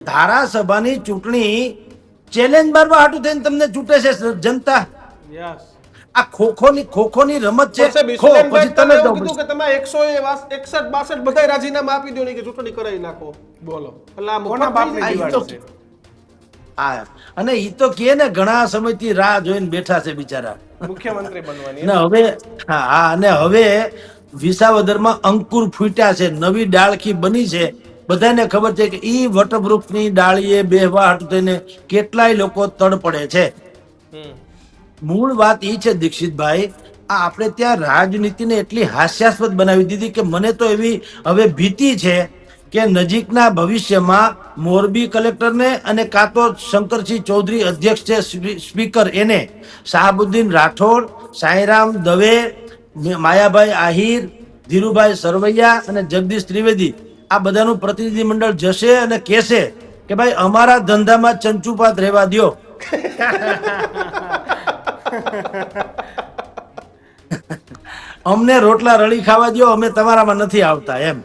ધારાસભાની ચૂંટણી ચેલેન્જ મારવા હાટું થઈને તમને ચૂંટે છે જનતા. આ ખોખોની ખોખોની રમત છે. ખો પછી તમે કીધું કે તમે એકસો એકસઠ બાસઠ બધા રાજીનામા આપી દો ને કે ચૂંટણી કરાવી નાખો. બોલો. એટલે આ મોટા બાપની થઈ છે? હા અને ઈ તો કે ને ઘણા સમયથી રાહ જોઈને બેઠા છે બિચારા. મુખ્યમંત્રી બનવાની. ને હવે હા હા અને હવે વિસાવદરમાં અંકુર ફૂટ્યા છે નવી ડાળખી બની છે. બધાને ખબર છે કે એ વટવૃક્ષની ડાળીએ બેહવા હાટુ થઈને કેટલાય લોકો તડપડે છે. મૂળ વાત એ છે દીક્ષિતભાઈ આ આપણે ત્યાં રાજનીતિને એટલી હાસ્યાસ્પદ બનાવી દીધી કે મને તો એવી હવે ભીતિ છે કે નજીકના ભવિષ્યમાં મોરબી કલેક્ટરને અને કાં તો શંકરસિંહ ચૌધરી અધ્યક્ષ છે સ્પીકર એને શાહબુદ્દીન રાઠોડ સાંઈરામ દવે માયાભાઈ આહિર ધીરુભાઈ સરવૈયા અને જગદીશ ત્રિવેદી આ બધાનું પ્રતિનિધિ મંડળ જશે અને કહેશે કે ભાઈ, અમારા ધંધામાં ચંચુપાત રહેવા દ્યો. અમને રોટલા રળી ખાવા દ્યો, અમે તમારામાં નથી આવતા, એમ.